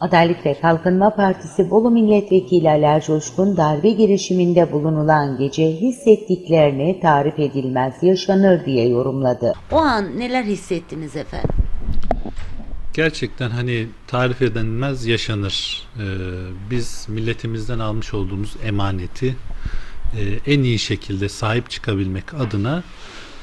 Adalet ve Kalkınma Partisi Bolu Milletvekili Ali Coşkun darbe girişiminde bulunulan gece hissettiklerini tarif edilmez yaşanır diye yorumladı. O an neler hissettiniz efendim? Gerçekten hani tarif edilmez yaşanır. Ee, biz milletimizden almış olduğumuz emaneti e, en iyi şekilde sahip çıkabilmek adına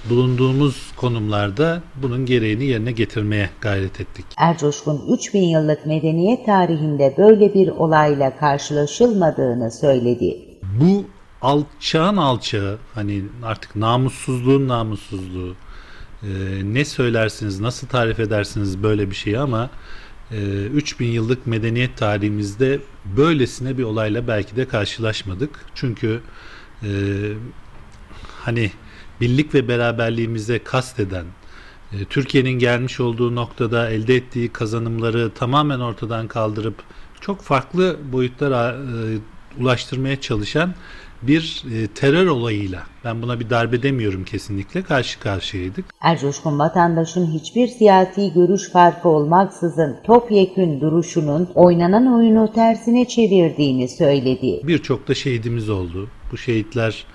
bulunduğumuz konumlarda bunun gereğini yerine getirmeye gayret ettik. Ercoşkun 3000 yıllık medeniyet tarihinde böyle bir olayla karşılaşılmadığını söyledi. Bu alçağın alçağı hani artık namussuzluğun namussuzluğu e, ne söylersiniz nasıl tarif edersiniz böyle bir şeyi ama e, 3000 yıllık medeniyet tarihimizde böylesine bir olayla belki de karşılaşmadık. Çünkü e, hani birlik ve beraberliğimize kasteden e, Türkiye'nin gelmiş olduğu noktada elde ettiği kazanımları tamamen ortadan kaldırıp çok farklı boyutlara e, ulaştırmaya çalışan bir e, terör olayıyla ben buna bir darbe demiyorum kesinlikle karşı karşıyaydık. Ercoşkun vatandaşın hiçbir siyasi görüş farkı olmaksızın topyekün duruşunun oynanan oyunu tersine çevirdiğini söyledi. Birçok da şehidimiz oldu. Bu şehitler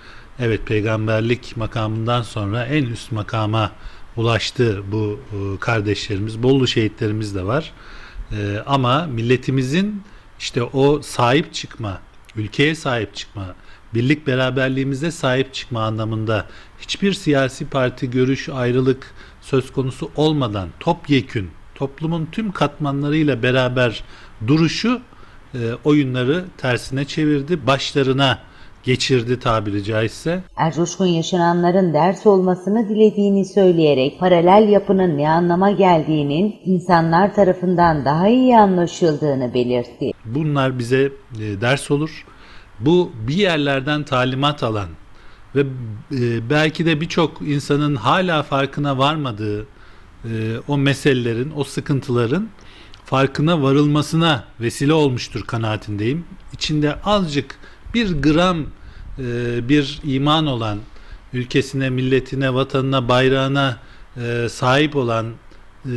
evet peygamberlik makamından sonra en üst makama ulaştı bu e, kardeşlerimiz. Bollu şehitlerimiz de var. E, ama milletimizin işte o sahip çıkma, ülkeye sahip çıkma, birlik beraberliğimize sahip çıkma anlamında hiçbir siyasi parti görüş ayrılık söz konusu olmadan topyekün toplumun tüm katmanlarıyla beraber duruşu e, oyunları tersine çevirdi. Başlarına geçirdi tabiri caizse. Ercoşkun yaşananların ders olmasını dilediğini söyleyerek paralel yapının ne anlama geldiğinin insanlar tarafından daha iyi anlaşıldığını belirtti. Bunlar bize e, ders olur. Bu bir yerlerden talimat alan ve e, belki de birçok insanın hala farkına varmadığı e, o meselelerin, o sıkıntıların farkına varılmasına vesile olmuştur kanaatindeyim. İçinde azıcık bir gram e, bir iman olan, ülkesine, milletine, vatanına, bayrağına e, sahip olan e,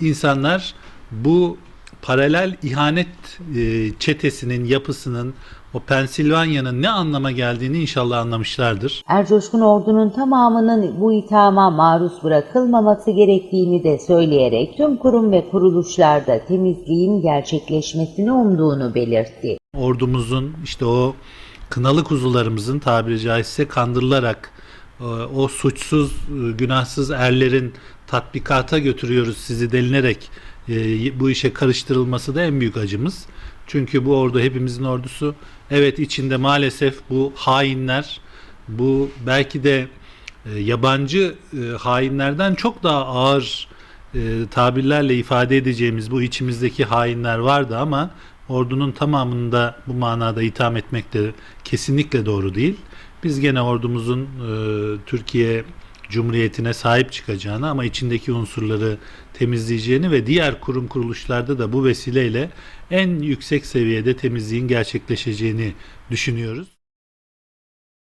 insanlar bu paralel ihanet e, çetesinin yapısının o Pensilvanya'nın ne anlama geldiğini inşallah anlamışlardır. Ercoşkun ordunun tamamının bu ithama maruz bırakılmaması gerektiğini de söyleyerek tüm kurum ve kuruluşlarda temizliğin gerçekleşmesini umduğunu belirtti. Ordumuzun işte o kınalı kuzularımızın tabiri caizse kandırılarak e, o suçsuz, e, günahsız erlerin tatbikata götürüyoruz sizi delinerek e, bu işe karıştırılması da en büyük acımız. Çünkü bu ordu hepimizin ordusu. Evet içinde maalesef bu hainler, bu belki de yabancı hainlerden çok daha ağır tabirlerle ifade edeceğimiz bu içimizdeki hainler vardı ama ordunun tamamında bu manada itham etmek de kesinlikle doğru değil. Biz gene ordumuzun e, Türkiye Cumhuriyeti'ne sahip çıkacağını ama içindeki unsurları temizleyeceğini ve diğer kurum kuruluşlarda da bu vesileyle en yüksek seviyede temizliğin gerçekleşeceğini düşünüyoruz.